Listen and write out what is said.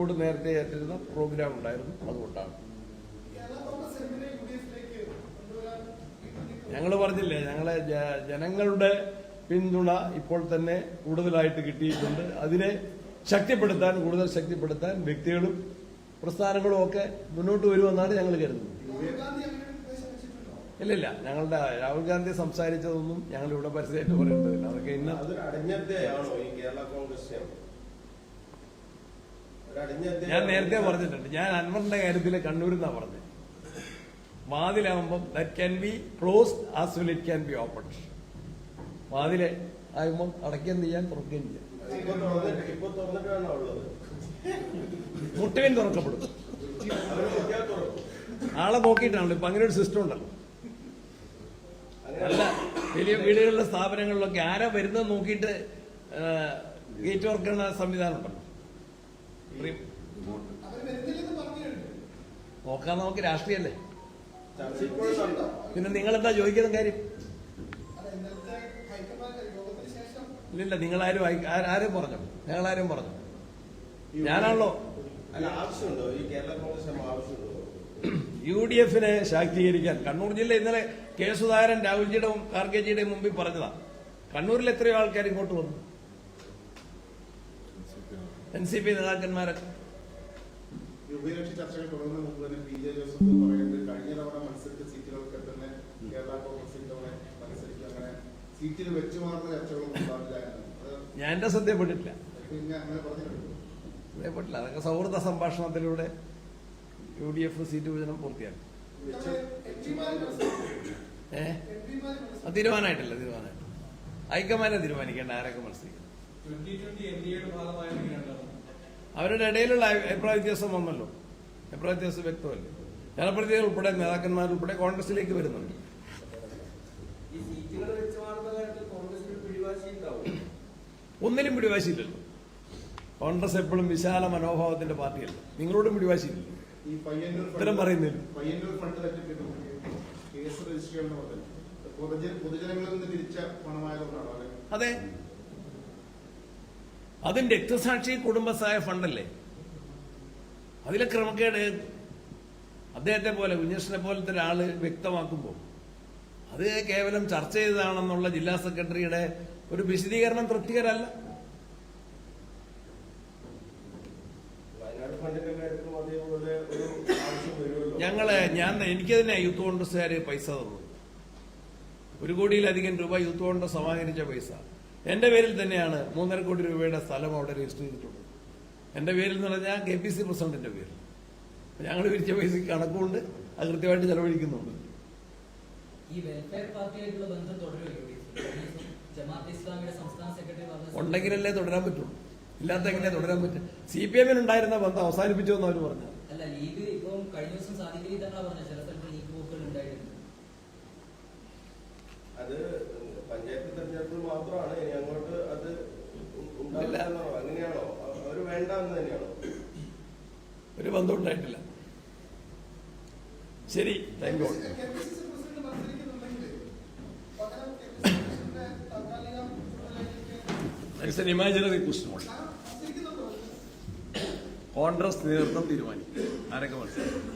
കൂടെ നേരത്തെ ഏറ്റിരുന്ന പ്രോഗ്രാം ഉണ്ടായിരുന്നു. അതുകൊണ്ടാണ്. ഞങ്ങൾ പറഞ്ഞില്ലേ ഞങ്ങളെ ജനങ്ങളുടെ പിന്തുണ ഇപ്പോൾ തന്നെ കൂടുതലായിട്ട് കിട്ടിയിട്ടുണ്ട്. അതിനെ ശക്തിപ്പെടുത്താൻ കൂടുതൽ ശക്തിപ്പെടുത്താൻ വ്യക്തികളും പ്രസ്ഥാനങ്ങളും ഒക്കെ മുന്നോട്ട് വരുമെന്നാണ് ഞങ്ങൾ കരുതുന്നത്. ഇല്ല ഇല്ല ഞങ്ങളുടെ രാഹുൽ ഗാന്ധി സംസാരിച്ചതൊന്നും ഞങ്ങൾ ഇവിടെ പരസ്യമായിട്ട് പറയേണ്ടതില്ല അതൊക്കെ ഇന്ന് അതൊരു അടഞ്ഞധ്യായാണോ ഈ കേരള കോൺഗ്രസ് ഒരു അടഞ്ഞധ്യായം ഞാൻ നേരത്തെ പറഞ്ഞിട്ടുണ്ട്. ഞാൻ അൻവറിന്റെ കാര്യത്തിൽ കണ്ണൂരിൽ നിന്നാണ് പറഞ്ഞത്. വാതിലാവുമ്പം that can be closed as well it can be open വാതിലെ ആകുമ്പം അടയ്ക്കുകയും ചെയ്യാൻ തുറക്കുകയും ചെയ്യാം. മുട്ടുവിൻ തുറക്കപ്പെടും. ആളെ നോക്കിയിട്ടാണല്ലോ. ഇപ്പൊ അങ്ങനെ ഒരു സിസ്റ്റം ഉണ്ടല്ലോ. അല്ല വലിയ വീടുകളിലെ സ്ഥാപനങ്ങളിലൊക്കെ ആരാ വരുന്നത് നോക്കിയിട്ട് ഗേറ്റ് വർക്കുന്ന സംവിധാനം ഉണ്ടല്ലോ. നോക്കാൻ നമുക്ക് രാഷ്ട്രീയല്ലേ? പിന്നെ നിങ്ങൾ എന്താ ചോദിക്കുന്ന കാര്യം? ഇല്ലില്ല നിങ്ങളാരും ആരും പറഞ്ഞു? ഞങ്ങളാരും പറഞ്ഞു? ഞാനാണല്ലോ. യു ഡി എഫിനെ ശാക്തീകരിക്കാൻ. കണ്ണൂർ ജില്ല ഇന്നലെ കെ സുധാകരൻ രാഹുൽജിയുടെ ഖാർഗെജിയുടെ മുമ്പിൽ പറഞ്ഞതാ. കണ്ണൂരിൽ എത്രയോ ആൾക്കാർ ഇങ്ങോട്ട് വന്നു. എൻ സി പി നേതാക്കന്മാരൊക്കെ ഈ ഉഭയകക്ഷി ചർച്ചകൾ തുടങ്ങുന്ന മുമ്പ് തന്നെ പി ജെ ജോസഫ് പറയുന്നത് കഴിഞ്ഞ തവണ മത്സരിച്ച സീറ്റുകൾക്ക് തന്നെ കേരള കോൺഗ്രസ് ഇത്തവണ മത്സരിക്കും അങ്ങനെ സീറ്റിൽ വെച്ചു മാറുന്ന ചർച്ചകളൊന്നും ഉണ്ടാവില്ല എന്നാണ്. അത് ഞാൻ എന്റെ ശ്രദ്ധയപ്പെട്ടിട്ടില്ല ശ്രദ്ധയപ്പെട്ടില്ല അതൊക്കെ സൗഹൃദ സംഭാഷണത്തിലൂടെ യു ഡി എഫ് സീറ്റ് വിഭജനം പൂർത്തിയാക്കി. ഏഹ് തീരുമാനമായിട്ടില്ല തീരുമാനമായിട്ട്. ഹൈക്കമാൻഡ് തീരുമാനിക്കേണ്ട ആരൊക്കെ മത്സരിക്കും അവരുടെ ഇടയിലുള്ള അഭിപ്രായ വ്യത്യാസം വന്നല്ലോ. അഭിപ്രായ വ്യത്യാസം വ്യക്തമല്ലേ? ജനപ്രതിനിധികൾ ഉൾപ്പെടെ നേതാക്കന്മാർ ഉൾപ്പെടെ കോൺഗ്രസിലേക്ക് വരുന്നുണ്ട്. ഈ സീറ്റുകൾ വെച്ച് മാറുന്ന കാര്യത്തിൽ പിടിവാശി ഉണ്ടാവും ഒന്നിലും പിടിവാശിയില്ലല്ലോ. കോൺഗ്രസ് എപ്പോഴും വിശാല മനോഭാവത്തിന്റെ പാർട്ടിയല്ല. നിങ്ങളോടും പിടിവാശിയില്ല. ഈ പയ്യന്നൂർ ഫണ്ട് ഉത്തരം പറയുന്നില്ല. പയ്യന്നൂർ അതും രക്തസാക്ഷി കുടുംബസഹായ ഫണ്ടല്ലേ? അതിലെ ക്രമക്കേട് അദ്ദേഹത്തെ പോലെ കുഞ്ഞേഷനെ പോലത്തെ ഒരാൾ വ്യക്തമാക്കുമ്പോൾ അത് കേവലം ചർച്ച ചെയ്തതാണെന്നുള്ള ജില്ലാ സെക്രട്ടറിയുടെ ഒരു വിശദീകരണം തൃപ്തികരല്ല? ഞങ്ങൾ ഞാൻ എനിക്കതിനെ യൂത്ത് കോൺഗ്രസ്സുകാര് പൈസ തന്നു. ഒരു കോടിയിലധികം രൂപ യൂത്ത് കോൺഗ്രസ് സമാഹരിച്ച പൈസ. എന്റെ പേരിൽ തന്നെയാണ് മൂന്നര കോടി രൂപയുടെ സ്ഥലം അവിടെ രജിസ്റ്റർ ചെയ്തിട്ടുള്ളത്. എന്റെ പേരിൽ എന്ന് പറഞ്ഞാൽ കെ പി സി പ്രസിഡന്റിന്റെ പേരിൽ. ഞങ്ങൾ വിരിച്ച പൈസ കണക്കുകൊണ്ട് അത് കൃത്യമായിട്ട് ചെലവഴിക്കുന്നുണ്ട്. ഈ വെൽഫെയർ പാർട്ടിയായിട്ടുള്ള ബന്ധം തുടരുമോ യു ഡി എഫ് ജമാഅത്ത് ഇസ്ലാമിയുടെ സംസ്ഥാന സെക്രട്ടറി പറഞ്ഞ ഉണ്ടെങ്കിലല്ലേ തുടരാൻ പറ്റുള്ളൂ. ഇല്ലാത്ത എങ്ങനെ തുടരാൻ പറ്റും സി പി എമ്മിൽ ഉണ്ടായിരുന്ന ബന്ധം അവസാനിപ്പിച്ചു എന്ന് അവർ പറഞ്ഞു അത് പഞ്ചായത്ത് തെരഞ്ഞെടുപ്പിൽ മാത്രമാണ് എന്ന് തന്നെയാണോ? ഒരു ബന്ധം ഉണ്ടായിട്ടില്ല. ശരി thank you it's an imaginary question Congress നേതൃത്വം തീരുമാനിക്കും. ആരൊക്കെ മനസ്സിലാക്കും